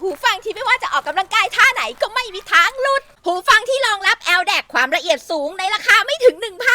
หูฟังที่ไม่ว่าจะออกกำลังกายท่าไหนก็ไม่มีทางหลุด หูฟังที่รองรับ l d a c ความละเอียดสูงในราคาไม่ถึง1,000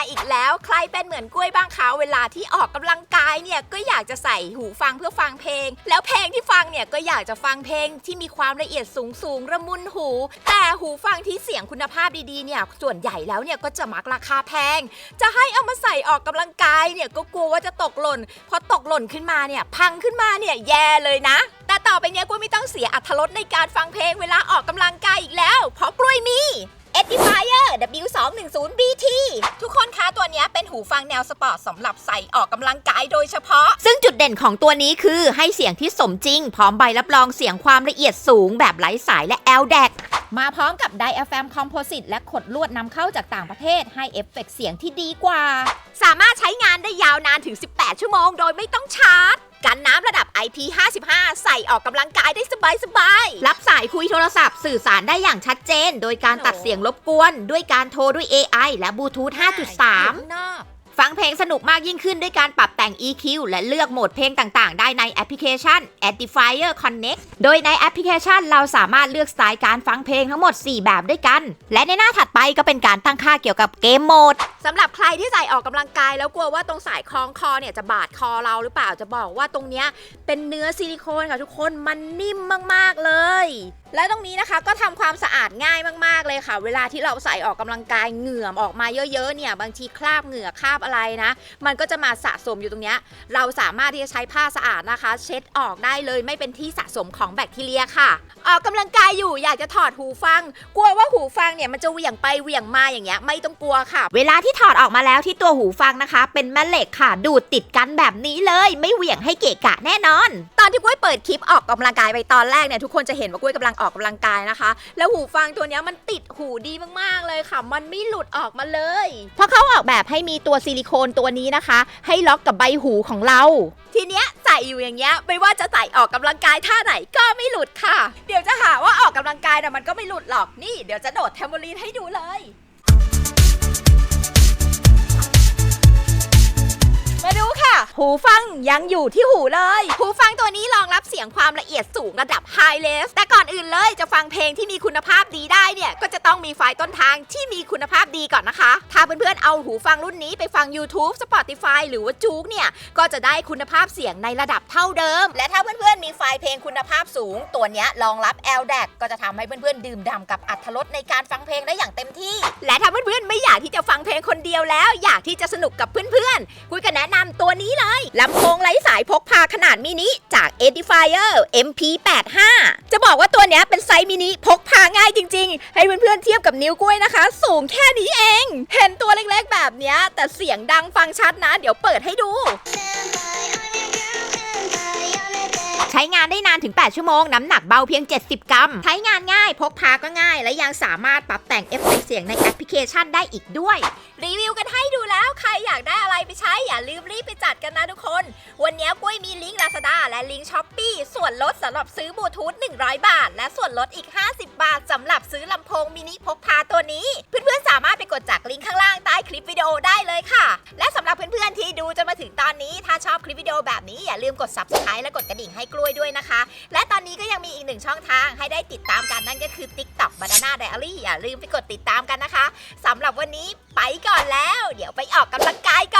าอีกแล้ว ใครเป็นเหมือนกล้วยบ้างคะเวลาที่ออกกำลังกายเนี่ยก็อยากจะใส่หูฟังเพื่อฟังเพลง แล้วเพลงที่ฟังเนี่ยก็อยากจะฟังเพลงที่มีความละเอียดสูงสูงๆระมุนหู แต่หูฟังที่เสียงคุณภาพดีๆเนี่ยส่วนใหญ่แล้วเนี่ยก็จะมักราคาแพง จะให้เอามาใส่ออกกำลังกายเนี่ยก็กลัวว่าจะตกหล่นพอตกหล่นขึ้นมาเนี่ยพังขึ้นมาเนี่ยแย่เลยนะ แต่ต่อไปเนี้ยกล้วยไม่ต้องเสียอัตรสในการฟังเพลงเวลาออกกำลังกายอีกแล้ว เพราะกล้วยมี Edifier W210BT ทุกคนคะตัวเนี้ยเป็นหูฟังแนวสปอร์ตสำหรับใส่ออกกำลังกายโดยเฉพาะ ซึ่งจุดเด่นของตัวนี้คือให้เสียงที่สมจริง พร้อมใบรับรองเสียงความละเอียดสูง แบบไร้สายและ LDAC มาพร้อมกับ Diaphragm Composite และขดลวดนำเข้าจากต่างประเทศให้เอฟเฟกต์เสียงที่ดีกว่า สามารถใช้งานได้ยาวนานถึง 18 ชั่วโมงโดยไม่ต้องชาร์จ กันน้ำระดับ IP55 ใส่ออกกำลังกายได้สบายๆ รับสายคุยโทรศัพท์สื่อสารได้อย่างชัดเจน โดยการตัดเสียงรบกวน ด้วยการโทรด้วย AI และบลูทูธ5.3 ฟังเพลงสนุกมากยิ่งขึ้นด้วยการปรับแต่ง EQ และเลือกโหมดเพลงต่างๆ ได้ในแอปพลิเคชัน Edifier Connect โดยในแอปพลิเคชันเราสามารถเลือกสไตล์การฟังเพลงทั้งหมด 4 แบบด้วยกัน และในหน้าถัดไปก็เป็นการตั้งค่าเกี่ยวกับเกมโหมดสำหรับใครที่ใส่ออกกำลังกายแล้วกลัวว่าตรงสายคล้องคอเนี่ยจะบาดคอเราหรือเปล่าจะบอกว่าตรงเนี้ยเป็นเนื้อซิลิโคนค่ะทุกคนมันนิ่มมากๆเลย และตรงนี้นะคะก็ทำความสะอาดง่ายมาก ๆ เลยค่ะ เวลาที่เราใส่ออกกำลังกายเหงื่อออกมาเยอะ ๆ เนี่ย บางทีคราบเหงื่อคราบอะไรนะ มันก็จะมาสะสมอยู่ตรงเนี้ยเราสามารถที่จะใช้ผ้าสะอาดนะคะ เช็ดออกได้เลยไม่เป็นที่สะสมของแบคทีเรียค่ะ ออกกำลังกายอยู่อยากจะถอดหูฟัง กลัวว่าหูฟังเนี่ยมันจะเหวี่ยงไปเหวี่ยงมาอย่างเงี้ยไม่ต้องกลัวค่ะ เวลาที่ถอดออกมาแล้วที่ตัวหูฟังนะคะ เป็นแม่เหล็กค่ะ ดูดติดกันแบบนี้เลย ไม่เหวี่ยงให้เกะกะแน่นอน ที่กล้วยเปิดคลิปออกกำลังกายไปตอนแรกเนี่ยทุกคนจะเห็นว่ากล้วยกำลังออกกำลังกายนะคะ แล้วหูฟังตัวนี้มันติดหูดีมากๆเลยค่ะ มันไม่หลุดออกมาเลย เพราะเขาออกแบบให้มีตัวซิลิโคนตัวนี้นะคะ ให้ล็อกกับใบหูของเรา ทีเนี้ยใส่อยู่อย่างเงี้ยไม่ว่าจะใส่ออกกำลังกายท่าไหนก็ไม่หลุดค่ะ เดี๋ยวจะหาว่าออกกำลังกายแต่มันก็ไม่หลุดหรอกนี่ เดี๋ยวจะโดดแทมโบลีนให้ดูเลย หูฟังยังอยู่ที่หูเลย หูฟังตัวนี้รอับเสียงความละเอียดสูงระดับ High r e s แต่ก่อนอื่นเลยจะฟังเพลงที่มีคุณภาพดีได้เนี่ย ก็จะต้องมีไฟล์ต้นทางที่มีคุณภาพดีก่อนนะคะ ถ้าเพื่อนๆเอาหูฟังรุ่นนี้ไปฟัง YouTube Spotify หรือว่าจูกเนี่ย ก็จะได้คุณภาพเสียงในระดับเท่าเดิม และถ้าเพื่อนๆมีไฟล์เพลงคุณภาพสูง ตัวเนี้ยรองรับ LDAC ก็จะทำให้เพื่อนๆดื่มด่ำกับอัตรสในการฟังเพลงได้อย่างเต็มที่ และถ้าเพื่อนๆไม่อยากที่จะฟังเพลงคนเดียวแล้ว อยากที่จะสนุกกับเพื่อนๆกุยก็แนะนำตัวนี้เลยลำโพงไร้สายพกพาขนาดมินิจาก Edifier MP85 จะบอกว่าตัวเนี้ยเป็นไซส์มินิพกพาง่ายจริง ๆ ให้เพื่อนๆเทียบกับนิ้วกล้วยนะคะ สูงแค่นี้เอง เห็นตัวเล็กๆแบบเนี้ยแต่เสียงดังฟังชัดนะ เดี๋ยวเปิดให้ดูใช้งานได้นานถึง 8 ชั่วโมง น้ำหนักเบาเพียง 70 กรัม ใช้งานง่าย พกพาก็ง่าย และยังสามารถปรับแต่งเอฟเฟกต์เสียงในแอปพลิเคชันได้อีกด้วย รีวิวกัน กันนะทุกคน วันนี้กุ้วยมีลิงก์ Lazada และลิงก์ s h อ p e e ส่วนลดสำหรับซื้อบลูทูธ100 บาท และส่วนลดอีก 50 บาทสำหรับซื้อลำโพงมินิพกพาตัวนี้ เพื่อนๆสามารถไปกดจากลิงก์ข้างล่างใต้คลิปวิดีโอได้เลยค่ะ และสำหรับเพื่อนๆที่ดูจนมาถึงตอนนี้ ถ้าชอบคลิปวิดีโอแบบนี้อย่าลืมกด subscribe และกดกระดิ่งให้กล้วยด้วยนะคะ และตอนนี้ก็ยังมีอีกหนึ่งช่องทางให้ได้ติดตามกันนั่นก็คือ TikTok Banana Diary อย่าลืมไปกดติดตามกันนะคะสำหรับวันนี้ไปก่อนแล้ว เดี๋ยวไปออกกำลังกายก่อน